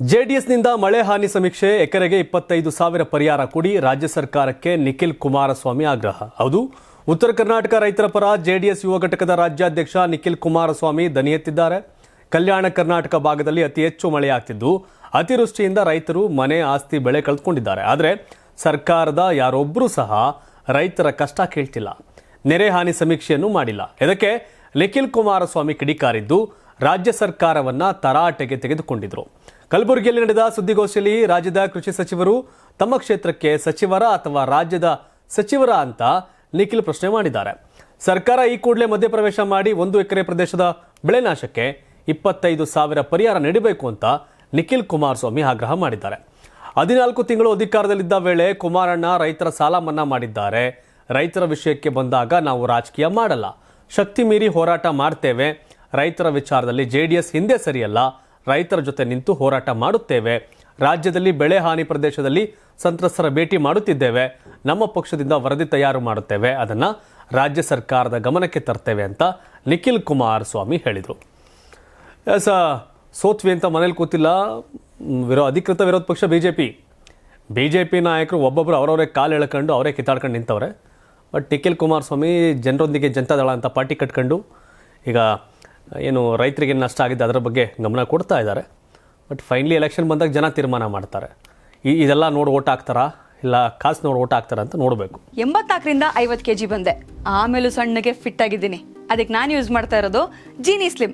ಜೆಡಿಎಸ್ನಿಂದ ಮಳೆ ಹಾನಿ ಸಮೀಕ್ಷೆ, ಎಕರೆಗೆ ಇಪ್ಪತ್ತೈದು ಸಾವಿರ ಪರಿಹಾರ ಕೊಡಿ, ರಾಜ್ಯ ಸರ್ಕಾರಕ್ಕೆ ನಿಖಿಲ್ ಕುಮಾರಸ್ವಾಮಿ ಆಗ್ರಹ. ಹೌದು, ಉತ್ತರ ಕರ್ನಾಟಕ ರೈತರ ಪರ ಜೆಡಿಎಸ್ ಯುವ ಘಟಕದ ರಾಜ್ಯಾಧ್ಯಕ್ಷ ನಿಖಿಲ್ ಕುಮಾರಸ್ವಾಮಿ ದನಿ ಎತ್ತಿದ್ದಾರೆ. ಕಲ್ಯಾಣ ಕರ್ನಾಟಕ ಭಾಗದಲ್ಲಿ ಅತಿ ಹೆಚ್ಚು ಮಳೆಯಾಗ್ತಿದ್ದು ಅತಿವೃಷ್ಟಿಯಿಂದ ರೈತರು ಮನೆ ಆಸ್ತಿ ಬೆಳೆ ಕಳೆದುಕೊಂಡಿದ್ದಾರೆ ಆದರೆ ಸರ್ಕಾರದ ಯಾರೊಬ್ಬರೂ ಸಹ ರೈತರ ಕಷ್ಟ ಕೇಳ್ತಿಲ್ಲ. ನೆರೆ ಹಾನಿ ಸಮೀಕ್ಷೆಯನ್ನು ಮಾಡಿಲ್ಲ. ಇದಕ್ಕೆ ನಿಖಿಲ್ ಕುಮಾರಸ್ವಾಮಿ ಕಿಡಿಕಾರಿದ್ದು ರಾಜ್ಯ ಸರ್ಕಾರವನ್ನ ತರಾಟೆಗೆ ತೆಗೆದುಕೊಂಡಿದ್ರು. ಕಲಬುರಗಿಯಲ್ಲಿ ನಡೆದ ಸುದ್ದಿಗೋಷ್ಠಿಯಲ್ಲಿ ರಾಜ್ಯದ ಕೃಷಿ ಸಚಿವರು ತಮ್ಮ ಕ್ಷೇತ್ರಕ್ಕೆ ಸಚಿವರ ಅಥವಾ ರಾಜ್ಯದ ಸಚಿವರ ಅಂತ ನಿಖಿಲ್ ಪ್ರಶ್ನೆ ಮಾಡಿದ್ದಾರೆ. ಸರ್ಕಾರ ಈ ಕೂಡಲೇ ಮಧ್ಯಪ್ರವೇಶ ಮಾಡಿ ಒಂದು ಎಕರೆ ಪ್ರದೇಶದ ಬೆಳೆ ನಾಶಕ್ಕೆ ಇಪ್ಪತ್ತೈದು ಸಾವಿರ ಪರಿಹಾರ ನೀಡಬೇಕು ಅಂತ ನಿಖಿಲ್ ಕುಮಾರಸ್ವಾಮಿ ಆಗ್ರಹ ಮಾಡಿದ್ದಾರೆ. ಹದಿನಾಲ್ಕು ತಿಂಗಳು ಅಧಿಕಾರದಲ್ಲಿದ್ದ ವೇಳೆ ಕುಮಾರಣ್ಣ ರೈತರ ಸಾಲ ಮನ್ನಾ ಮಾಡಿದ್ದಾರೆ. ರೈತರ ವಿಷಯಕ್ಕೆ ಬಂದಾಗ ನಾವು ರಾಜಕೀಯ ಮಾಡಲ್ಲ. ಶಕ್ತಿ ಮೀರಿ ಹೋರಾಟ ಮಾಡ್ತೇವೆ. ರೈತರ ವಿಚಾರದಲ್ಲಿ ಜೆಡಿಎಸ್ ಹಿಂದೆ ಸರಿಯಲ್ಲ. ರೈತರ ಜೊತೆ ನಿಂತು ಹೋರಾಟ ಮಾಡುತ್ತೇವೆ. ರಾಜ್ಯದಲ್ಲಿ ಬೆಳೆ ಹಾನಿ ಪ್ರದೇಶದಲ್ಲಿ ಸಂತ್ರಸ್ತರ ಭೇಟಿ ಮಾಡುತ್ತಿದ್ದೇವೆ. ನಮ್ಮ ಪಕ್ಷದಿಂದ ವರದಿ ತಯಾರು ಮಾಡುತ್ತೇವೆ. ಅದನ್ನು ರಾಜ್ಯ ಸರ್ಕಾರದ ಗಮನಕ್ಕೆ ತರ್ತೇವೆ ಅಂತ ನಿಖಿಲ್ ಕುಮಾರಸ್ವಾಮಿ ಹೇಳಿದರು. ಎಸ್ ಸೋತ್ವಿ ಅಂತ ಮನೇಲಿ ಕೂತಿಲ್ಲ. ವಿರೋ, ಅಧಿಕೃತ ವಿರೋಧ ಪಕ್ಷ B J P B J P ನಾಯಕರು ಒಬ್ಬೊಬ್ಬರು ಅವರವರೇ ಕಾಲು ಎಳ್ಕೊಂಡು ಅವರೇ ಕಿತ್ತಾಡ್ಕೊಂಡು ನಿಂತವ್ರೆ. ಬಟ್ ನಿಖಿಲ್ ಕುಮಾರಸ್ವಾಮಿ ಜನರೊಂದಿಗೆ ಜನತಾದಳ ಅಂತ ಪಾರ್ಟಿ ಕಟ್ಕೊಂಡು ಈಗ ಏನು ರೈತರಿಗೆ ನಷ್ಟ ಆಗಿದೆ ಅದರ ಬಗ್ಗೆ ಗಮನ ಕೊಡ್ತಾ ಇದ್ದಾರೆ. ಬಟ್ ಫೈನಲಿ ಎಲೆಕ್ಷನ್ ಬಂದಾಗ ಜನ ತೀರ್ಮಾನ ಮಾಡ್ತಾರೆ. ಈ ಇದೆಲ್ಲ ನೋಡಿ ಓಟ್ ಹಾಕ್ತಾರಾ? ಇಲ್ಲ ಕಾಸು ನೋಡಿ ಓಟ್ ಹಾಕ್ತಾರ ಅಂತ ನೋಡಬೇಕು. ಎಂಬತ್ನಾಲ್ಕರಿಂದ ಐವತ್ತು ಕೆ ಜಿ ಬಂದೆ. ಆಮೇಲೂ ಸಣ್ಣಗೆ ಫಿಟ್ ಆಗಿದ್ದೀನಿ. ಅದಕ್ಕೆ ನಾನು ಯೂಸ್ ಮಾಡ್ತಾ ಇರೋದು ಜೀನಿ ಸ್ಲಿಮ್